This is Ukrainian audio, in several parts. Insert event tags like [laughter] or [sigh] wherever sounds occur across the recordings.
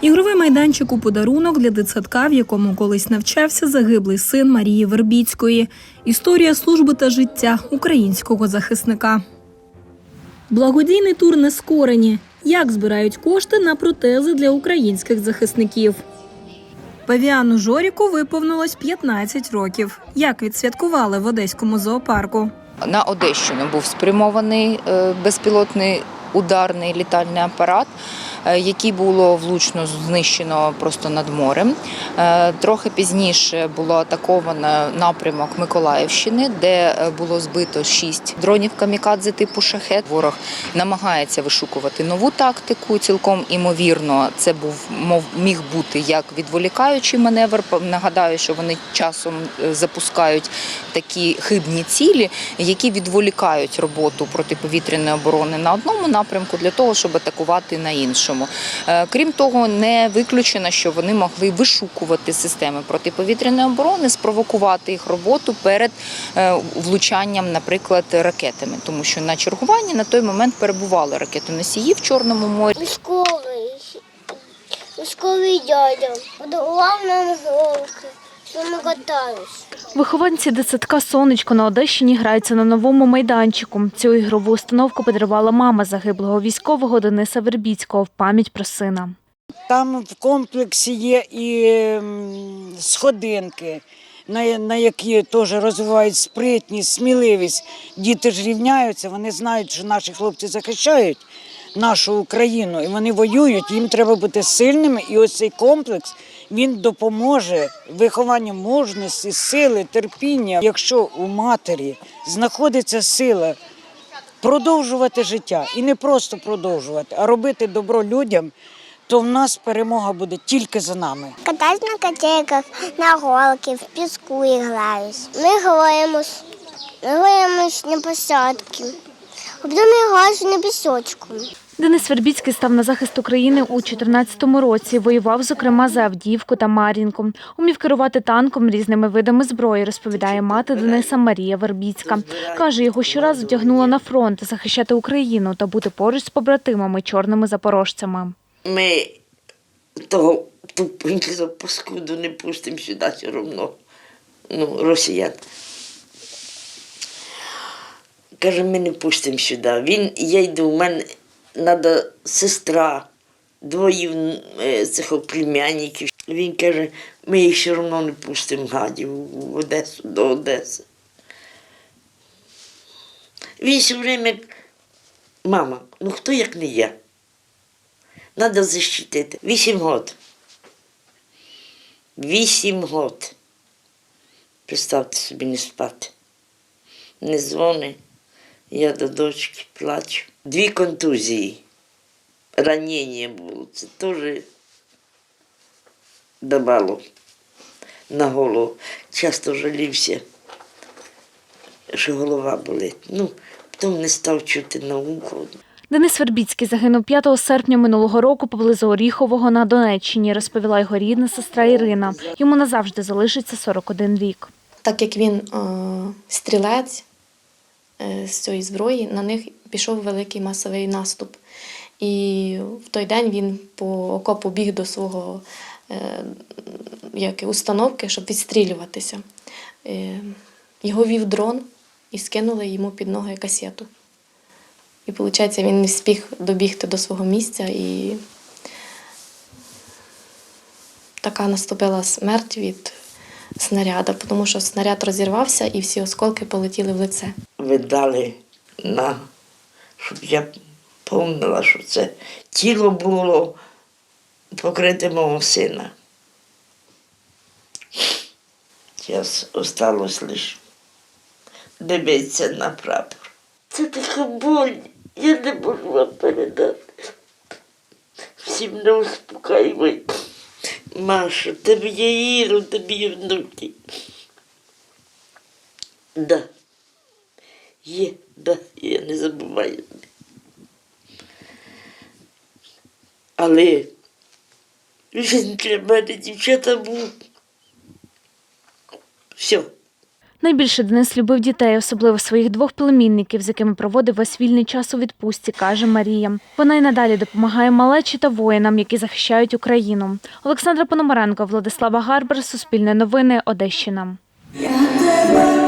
Ігровий майданчик у подарунок для дитсадка, в якому колись навчався загиблий син Марії Вербіцької. Історія служби та життя українського захисника. Благодійний тур нескорені. Як збирають кошти на протези для українських захисників? Павіану Жоріку виповнилось 15 років. Як відсвяткували в одеському зоопарку? На Одещину був спрямований е, безпілотний ударний літальний апарат, е, який було влучно знищено просто над морем. Е, Трохи пізніше було атаковано напрямок Миколаївщини, де е, було збито шість дронів камікадзе типу шахет. Ворог намагається вишукувати нову тактику. Цілком імовірно, це був мов міг бути як відволікаючий маневр. Нагадаю, що вони часом запускають такі хибні цілі, які відволікають роботу протиповітряної оборони на одному напрямку для того, щоб атакувати на іншому. Е, Крім того, не виключено, що вони могли вишукувати системи протиповітряної оборони, спровокувати їх роботу перед е, влучанням, наприклад, ракетами, тому що на чергуванні на той момент перебували ракетоносії в Чорному морі. Військовий, військовий дядя, подарував нам голки. Вихованці дитсадка Сонечко на Одещині граються на новому майданчику. Цю ігрову установку подарувала мама загиблого військового Дениса Вербіцького в пам'ять про сина. Там в комплексі є і сходинки, на, на які теж розвивають спритність, сміливість. Діти ж рівняються, вони знають, що наші хлопці захищають нашу Україну і вони воюють. Їм треба бути сильними. І ось цей комплекс він допоможе вихованню мужності, сили, терпіння. Якщо у матері знаходиться сила продовжувати життя і не просто продовжувати, а робити добро людям, то в нас перемога буде тільки за нами. Катаюсь на котейках, на голки, в піску і граюсь. Ми граємось, граємось на посадки. А потім на пісочку. Денис Вербіцький став на захист України у 2014 році. Воював, зокрема, за Авдіївку та Мар'їнку. Умів керувати танком різними видами зброї, розповідає мати Дениса Марія Вербіцька. Каже, його щоразу тягнула на фронт захищати Україну та бути поруч з побратимами чорними запорожцями. Ми того тупенького паскуду не пустимо сюди все одно. Ну, росіян. Каже, ми не пустимо сюди. Він, я йду, у мене треба сестра, двоє е, цих племянників. Він каже, ми їх все одно не пустимо гадів в Одесу, до Одеси. Він все время, мама, ну хто як не я? Надо защитити. Вісім год. Вісім год. Представте собі не спати. Не дзвони. Я до дочки плачу. Дві контузії. Ранення було. Це теж давало на голову. Часто жалівся, що голова болить. Ну, потім не став чути науку. Денис Вербіцький загинув 5 серпня минулого року поблизу Оріхового на Донеччині, розповіла його рідна сестра Ірина. Йому назавжди залишиться 41 рік. так як він е, стрілець з цієї зброї, на них пішов великий масовий наступ. І в той день він по окопу біг до свого е, як, установки, щоб відстрілюватися. Е, його вів дрон і скинули йому під ноги касету. І виходить, він не встиг добігти до свого місця і така наступила смерть від снаряда, тому що снаряд розірвався і всі осколки полетіли в лице. ви дали на, щоб я помнила, що це тіло було покрите мого сина. Зараз осталось лише дивитися на прапор. Це така боль, я не можу вам передати. Всім не успокаювай. Маша, тебе Іра, тебе є внуки. Да. Є, да, я не забуваю. Але він для мене дівчата був. Все. Найбільше Денис любив дітей, особливо своїх двох племінників, з якими проводив весь вільний час у відпустці, каже Марія. Вона й надалі допомагає малечі та воїнам, які захищають Україну. Олександра Пономаренко, Владислава Гарбер, Суспільне новини, Одещина. Я тебе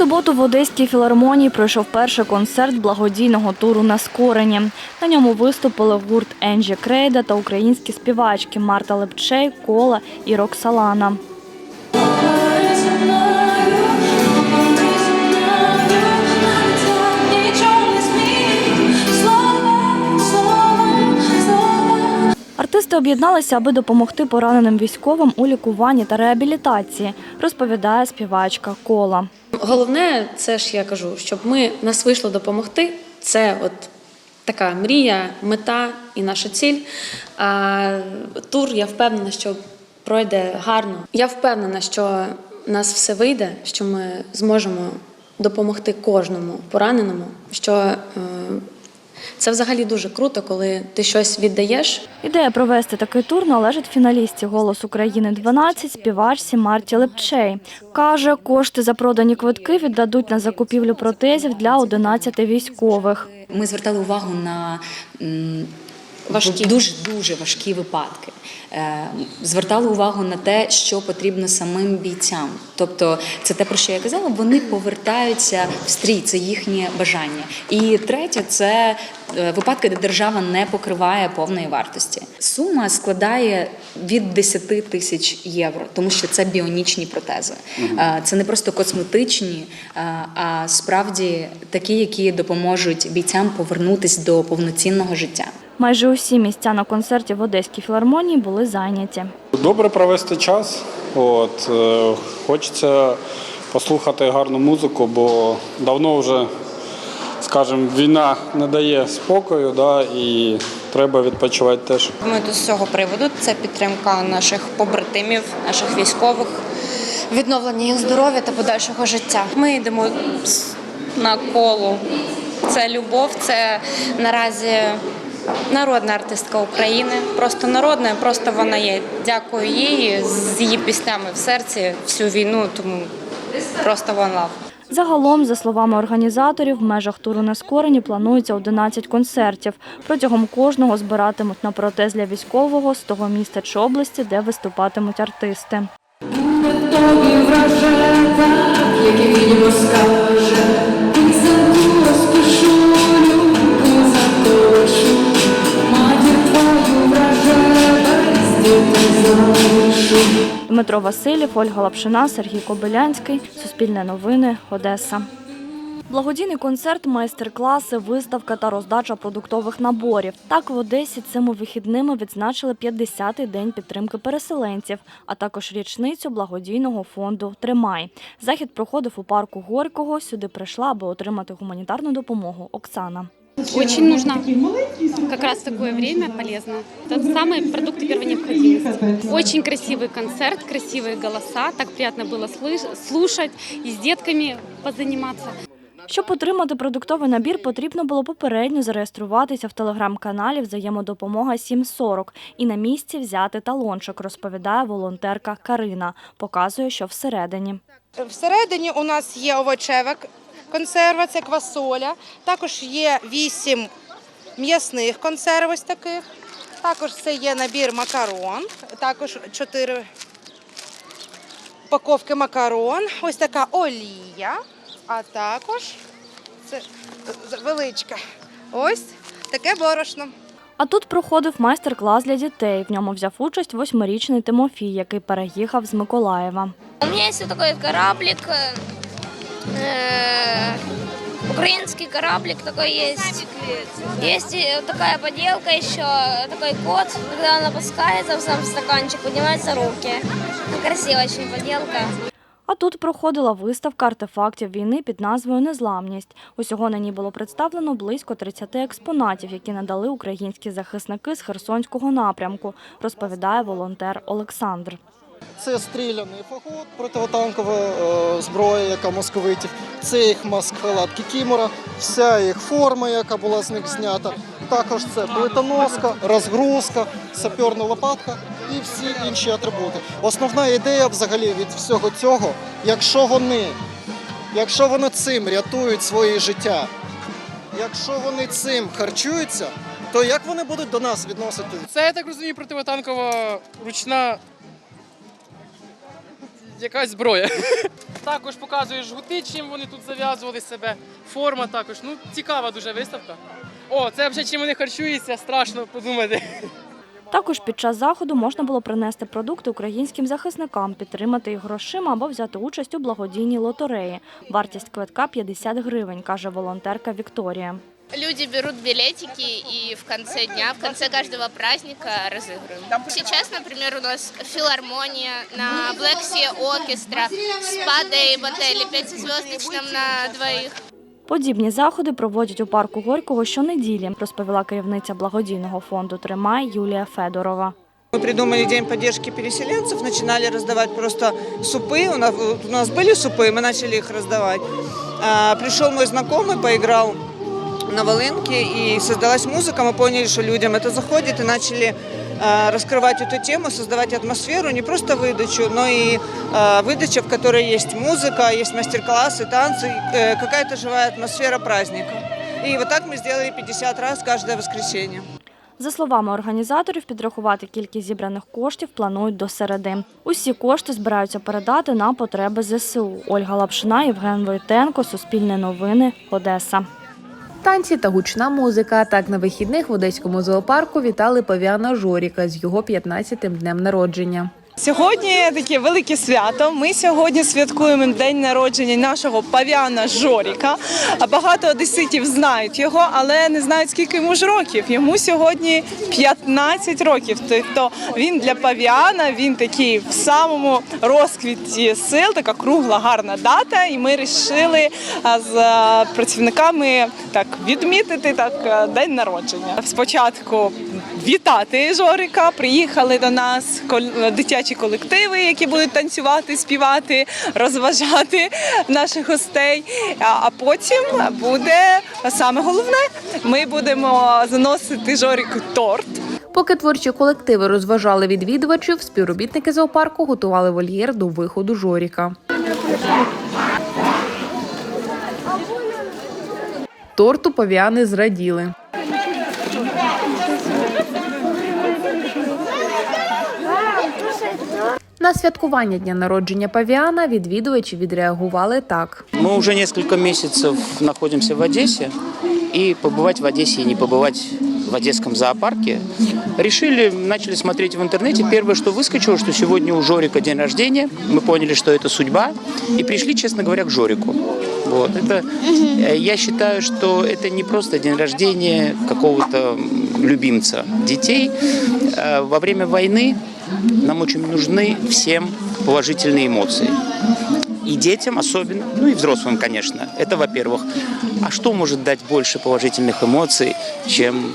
суботу в Одеській філармонії пройшов перший концерт благодійного туру на скорені. На ньому виступили гурт Енджі Крейда та українські співачки Марта Лепчей, Кола і Роксалана. Артисти об'єдналися, аби допомогти пораненим військовим у лікуванні та реабілітації, розповідає співачка Кола. Головне, це ж я кажу, щоб ми нас вийшло допомогти. Це от така мрія, мета і наша ціль. А тур, я впевнена, що пройде гарно. Я впевнена, що в нас все вийде, що ми зможемо допомогти кожному пораненому. Що е, це взагалі дуже круто, коли ти щось віддаєш, Ідея провести такий тур належить фіналістці «Голос України 12» співачці Марті Лепчей. Каже, кошти за продані квитки віддадуть на закупівлю протезів для 11 військових. Ми звертали увагу на Важкі. дуже дуже важкі випадки. Е, Звертали увагу на те, що потрібно самим бійцям. Тобто, це те, про що я казала, вони повертаються в стрій, це їхнє бажання. І третє, це е, випадки, де держава не покриває повної вартості. Сума складає від 10 тисяч євро, тому що це біонічні протези. Е, Це не просто косметичні, а справді такі, які допоможуть бійцям повернутися до повноцінного життя. Майже усі місця на концерті в Одеській філармонії були зайняті. Добре провести час. От, е, хочеться послухати гарну музику, бо давно вже, скажімо, війна не дає спокою, да, і треба відпочивати теж. Ми до цього приводу це підтримка наших побратимів, наших військових, відновлення їх здоров'я та подальшого життя. Ми йдемо на коло. Це любов, це наразі народна артистка України. Просто народна, просто вона є. Дякую їй з її піснями в серці всю війну, тому просто one love. Загалом, за словами організаторів, в межах туру нескорені планується 11 концертів. Протягом кожного збиратимуть на протез для військового з того міста чи області, де виступатимуть артисти. Тобі враже так, як і він Дмитро Васильєв, Ольга Лапшина, Сергій Кобилянський. Суспільне новини. Одеса. Благодійний концерт, майстер-класи, виставка та роздача продуктових наборів. Так в Одесі цими вихідними відзначили 50-й день підтримки переселенців, а також річницю благодійного фонду Тримай. Захід проходив у парку Горького. Сюди прийшла, аби отримати гуманітарну допомогу. Оксана. Очень нужно как раз такое время полезно. Это самые продукты первой необходимости. Очень красивый концерт, красивые голоса. Так приятно было слыш- слушать и с детками позаниматься. Щоб отримати продуктовий набір, потрібно було попередньо зареєструватися в телеграм-каналі Взаємодопомога 740 і на місці взяти талончик, розповідає волонтерка Карина. Показує, що всередині. Всередині у нас є овочева к- консерва, це квасоля. Також є вісім м'ясних консерв ось таких. Також це є набір макарон, також чотири упаковки макарон, ось така олія, а також це величка. Ось таке борошно. А тут проходив майстер-клас для дітей. В ньому взяв участь восьмирічний Тимофій, який переїхав з Миколаєва. У меня есть вот такой кораблик, э, украинский кораблик такой есть. Есть такая поделка еще, такой кот, когда он опускается в сам стаканчик, поднимаются руки. Красивая очень поделка. А тут проходила виставка артефактів війни під назвою Незламність. Усього на ній було представлено близько 30 експонатів, які надали українські захисники з Херсонського напрямку, розповідає волонтер Олександр. Це стріляний фагот, противотанкова е, зброя, яка московитів, це їх маск-халат Кікімора, вся їх форма, яка була з них знята. Також це плитоноска, розгрузка, саперна лопатка і всі інші атрибути. Основна ідея взагалі від всього цього, якщо вони, якщо вони цим рятують своє життя, якщо вони цим харчуються, то як вони будуть до нас відносити? Це, я так розумію, противотанкова ручна якась зброя. [laughs] Також показує жгути, чим вони тут зав'язували себе. Форма також. Ну, цікава дуже виставка. О, це вже чим вони харчуються, страшно подумати. Також під час заходу можна було принести продукти українським захисникам, підтримати їх грошима або взяти участь у благодійній лотереї. Вартість квитка 50 гривень, каже волонтерка Вікторія. Люди берут билетики и в конце дня, в конце каждого праздника разыгрываем. Сейчас, например, у нас филармония на Black Sea Orchestra, спа Day в отеле пятизвездочном на двоих. Подібні заходи проводять у парку Горького щонеділі, розповіла керівниця благодійного фонду Тримай Юлія Федорова. Мы придумали День поддержки переселенцев, начинали раздавать просто супы. У нас, у нас были супы, мы начали их раздавать. А, пришел мой знакомый, поиграл на волынке и создалась музыка. Мы поняли, что людям это заходит и начали а, раскрывать эту тему, создавать атмосферу, не просто выдачу, но и а, выдача, в которой есть музыка, есть мастер-классы, танцы, э, какая-то живая атмосфера праздника. И вот так мы сделали 50 раз каждое воскресенье. За словами організаторів, підрахувати кількість зібраних коштів планують до середи. Усі кошти збираються передати на потреби ЗСУ. Ольга Лапшина, Євген Войтенко, Суспільне новини, Одеса. Танці та гучна музика. Так на вихідних в Одеському зоопарку вітали павіана Жоріка з його 15-тим днем народження. Сьогодні таке велике свято. Ми сьогодні святкуємо день народження нашого павіана Жоріка. Багато одеситів знають його, але не знають, скільки йому ж років. Йому сьогодні 15 років. Тобто він для павіана, він такий в самому розквіті сил, така кругла, гарна дата. І ми вирішили з працівниками так відмітити так день народження. Спочатку вітати Жорика. Приїхали до нас дитячі колективи, які будуть танцювати, співати, розважати наших гостей. А потім буде саме головне. Ми будемо заносити Жоріку торт. Поки творчі колективи розважали відвідувачів, співробітники зоопарку готували вольєр до виходу Жоріка. Торту павіани зраділи. На святкування дня народження павіана відвідувачі відреагували так. Мы уже несколько месяцев находимся в Одессе, и побывать в Одессе и не побывать в Одесском зоопарке решили, начали смотреть в интернете. Первое, что выскочило, что сегодня у Жорика день рождения. Мы поняли, что это судьба, и пришли, честно говоря, к Жорику. Вот. Это, э, я считаю, что это не просто день рождения какого-то любимца детей. Э, Во время войны нам очень нужны всем положительные эмоции. И детям особенно, ну и взрослым, конечно. Это во-первых. А что может дать больше положительных эмоций, чем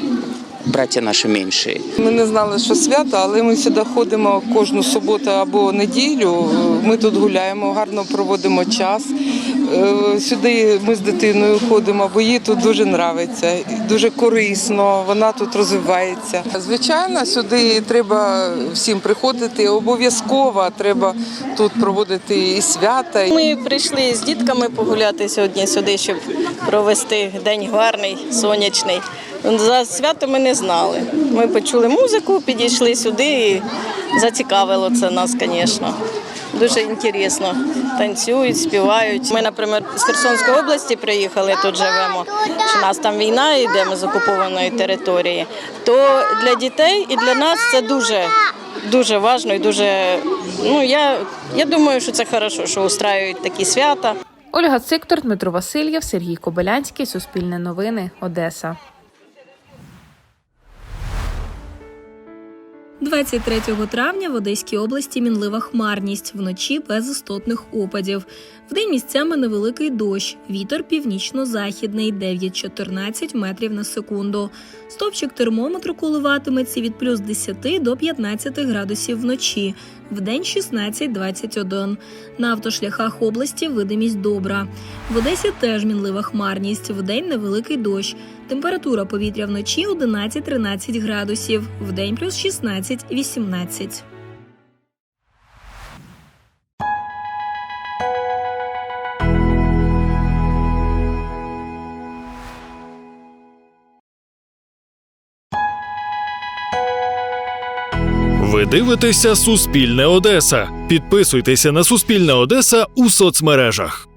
братья наши меньшие? Ми не знали, що свято, але ми сюди ходимо кожну суботу або неділю. Ми тут гуляємо, гарно проводимо час. Е, Сюди ми з дитиною ходимо, бо їй тут дуже подобається, дуже корисно, вона тут розвивається. Звичайно, сюди треба всім приходити. Обов'язково треба тут проводити і свята. Ми прийшли з дітками погуляти сьогодні сюди, щоб провести день гарний, сонячний. За свято ми не знали. Ми почули музику, підійшли сюди і зацікавило це нас, звісно. Дуже інтересно. Танцюють, співають. Ми, наприклад, з Херсонської області приїхали, тут живемо. Що у нас там війна йде, ми з окупованої території. То для дітей і для нас це дуже дуже важливо і дуже. Ну я, я думаю, що це хорошо, що устраюють такі свята. Ольга Циктор, Дмитро Васильєв, Сергій Кобилянський, Суспільне новини, Одеса. 23 травня в Одеській області мінлива хмарність, вночі без істотних опадів. Вдень місцями невеликий дощ, вітер північно-західний 9-14 метрів на секунду. Стопчик термометру коливатиметься від плюс 10 до 15 градусів вночі, вдень 16-21. На автошляхах області видимість добра. В Одесі теж мінлива хмарність, вдень невеликий дощ. Температура повітря вночі 11-13 градусів, вдень плюс 16-18. Ви дивитеся Суспільне Одеса. Підписуйтеся на Суспільне Одеса у соцмережах.